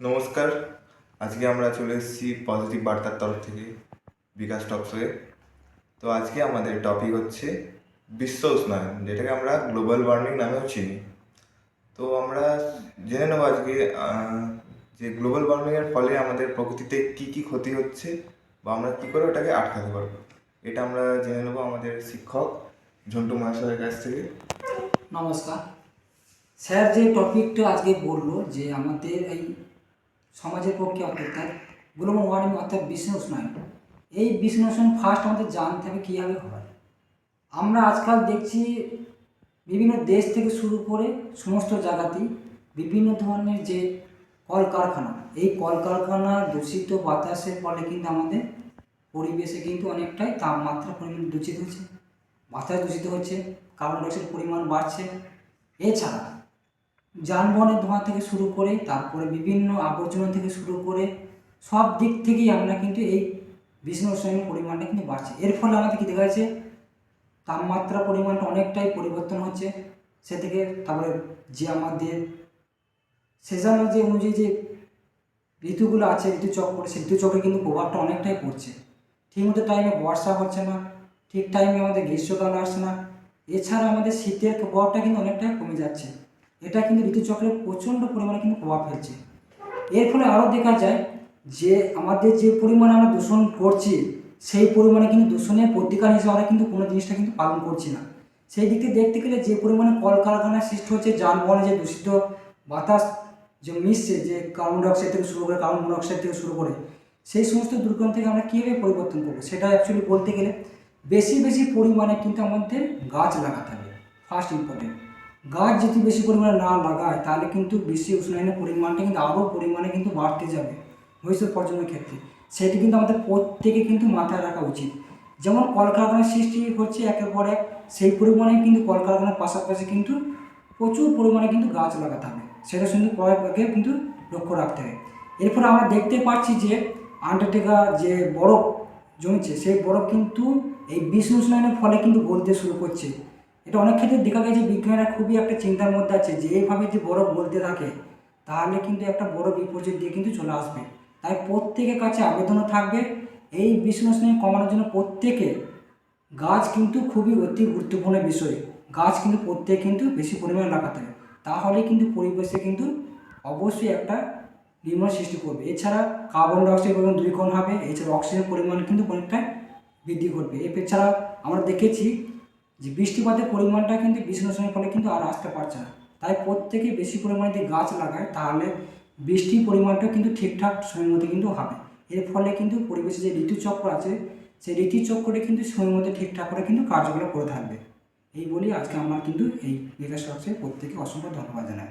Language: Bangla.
নমস্কার। আজকে আমরা চলে এসেছি পজিটিভ বার্তার তরফ থেকে বিকাশ টকশোয়ে তো আজকে আমাদের টপিক হচ্ছে বিশ্ব উষ্ণায়ন, যেটাকে আমরা গ্লোবাল ওয়ার্মিং নামেও চিনি। তো আমরা জেনে নেব আজকে যে গ্লোবাল ওয়ার্মিংয়ের ফলে আমাদের প্রকৃতিতে কী কী ক্ষতি হচ্ছে বা আমরা কী করে ওটাকে আটকাতে পারব। এটা আমরা জেনে নেব আমাদের শিক্ষক ঝন্টু মহাশয়ের কাছ থেকে। নমস্কার। স্যার, যে টপিকটা আজকে বলল যে আমাদের এই সমাজের পক্ষে অর্থাৎ গ্লোবাল ওয়ার্মিং অর্থাৎ বিশ্ব উষ্ণায়ন এই বিশ্ব উষ্ণায়ন ফার্স্ট আমাদের জানতে হবে কীভাবে হয়। আমরা আজকাল দেখছি বিভিন্ন দেশ থেকে শুরু করে সমস্ত জায়গাতেই বিভিন্ন ধরনের যে কলকারখানা, এই কলকারখানা দূষিত বাতাসের ফলে কিন্তু আমাদের পরিবেশে কিন্তু অনেকটাই তাপমাত্রা পরিমাণ দূষিত হচ্ছে। বাতাস দূষিত হচ্ছে কার্বন ডাইঅক্সাইড পরিমাণ বাড়ছে। এছাড়া যানবাহনের ধোঁয়া থেকে শুরু করে, তারপরে বিভিন্ন আবর্জনা থেকে শুরু করে, সব দিক থেকেই আমরা কিন্তু এই বিশ্ব উষ্ণায়নের পরিমাণটা কিন্তু বাড়ছে। এর ফলে আমাদের কি দেখা যাচ্ছে, তাপমাত্রা পরিমাণটা অনেকটাই পরিবর্তন হচ্ছে। সে থেকে তারপরে যে আমাদের সেজনাল যে অনুযায়ী যে ঋতুগুলো আছে, ঋতুচক্র, সেই ঋতুচক্রে কিন্তু প্রভাবটা অনেকটাই পড়ছে। ঠিকমতো টাইমে বর্ষা হচ্ছে না, ঠিক টাইমে আমাদের গ্রীষ্মকাল আসছে না। এছাড়া আমাদের শীতের প্রভাবটা কিন্তু অনেকটাই কমে যাচ্ছে। এটা কিন্তু ঋতুচক্রের প্রচণ্ড পরিমাণে কিন্তু প্রভাব ফেলছে। এর ফলে আরও দেখা যায় যে আমাদের যে পরিমাণে আমরা দূষণ করছি, সেই পরিমাণে কিন্তু দূষণের প্রতিকার হিসেবে আমরা কিন্তু কোনো জিনিসটা কিন্তু পালন করছি না। সেই দিক থেকে দেখতে গেলে যে পরিমাণে কলকারখানার সৃষ্টি হচ্ছে যানবাহনে যে দূষিত বাতাস যে মিশছে, যে কার্বন ডাইঅক্সাইড থেকে শুরু করে কার্বন মনোক্সাইড থেকে শুরু করে, সেই সমস্ত দুর্গন্ধ থেকে আমরা কীভাবে পরিবর্তন করব? সেটা অ্যাকচুয়ালি বলতে গেলে বেশি বেশি পরিমাণে কিন্তু আমাদের গাছ লাগাতে হবে। ফার্স্ট ইম্পর্টেন্ট গাছ যদি বেশি পরিমাণে না লাগায়, তাহলে কিন্তু বিশ্ব উষ্ণায়নের পরিমাণটা কিন্তু আরও পরিমাণে কিন্তু বাড়তে যাবে ভবিষ্যৎ প্রজন্মের ক্ষেত্রে। সেটি কিন্তু আমাদের প্রত্যেকে কিন্তু মাথায় রাখা উচিত। যেমন কলকারখানার সৃষ্টি হচ্ছে একের পর এক, সেই পরিমাণে কিন্তু কলকারখানার পাশাপাশি কিন্তু প্রচুর পরিমাণে কিন্তু গাছ লাগাতে হবে। সেটা কিন্তু কয়েকভাগে কিন্তু লক্ষ্য রাখতে হবে। এরপরে আমরা দেখতে পাচ্ছি যে আন্টার্কটিকা যে বরফ জমছে, সেই বরফ কিন্তু এই বিশ্ব উষ্ণায়নের ফলে কিন্তু গলতে শুরু করছে। এটা অনেক ক্ষেত্রে দেখা গেছে বিজ্ঞানীরা খুবই একটা চিন্তার মধ্যে আছে যে এইভাবে যে বরফ গলতে থাকে, তাহলে কিন্তু একটা বড় বিপর্যয় দিয়ে কিন্তু চলে আসবে। তাই প্রত্যেকের কাছে আবেদনও থাকবে। এই বিশ্ব উষ্ণায়ন কমানোর জন্য প্রত্যেকে গাছ কিন্তু খুবই অতি গুরুত্বপূর্ণ বিষয়। গাছ কিন্তু প্রত্যেক কিন্তু বেশি পরিমাণে লাগাতে হবে। তাহলে কিন্তু পরিবেশে কিন্তু অবশ্যই একটা নির্মল সৃষ্টি করবে। এছাড়া কার্বন ডাইঅক্সাইড পরিমাণ দ্বিগুণ হবে। এছাড়া অক্সিজেন পরিমাণ কিন্তু অনেকটাই বৃদ্ধি ঘটবে। এছাড়া আমরা দেখেছি যে বৃষ্টিপাতের পরিমাণটা কিন্তু বিশ্লেষণের ফলে কিন্তু আর আসতে পারছে না। তাই প্রত্যেকে বেশি পরিমাণে যদি গাছ লাগায়, তাহলে বৃষ্টির পরিমাণটা কিন্তু ঠিকঠাক সময়মতো কিন্তু হবে। এর ফলে কিন্তু পরিবেশে যে ঋতুচক্র আছে, সেই ঋতুচক্রটি কিন্তু সময়মতো ঠিকঠাক করে কিন্তু কার্যকলাপ করে থাকবে। এই বলি আজকে আমার কিন্তু এই বিকাশ প্রত্যেকে অসংখ্য ধন্যবাদ জানাই।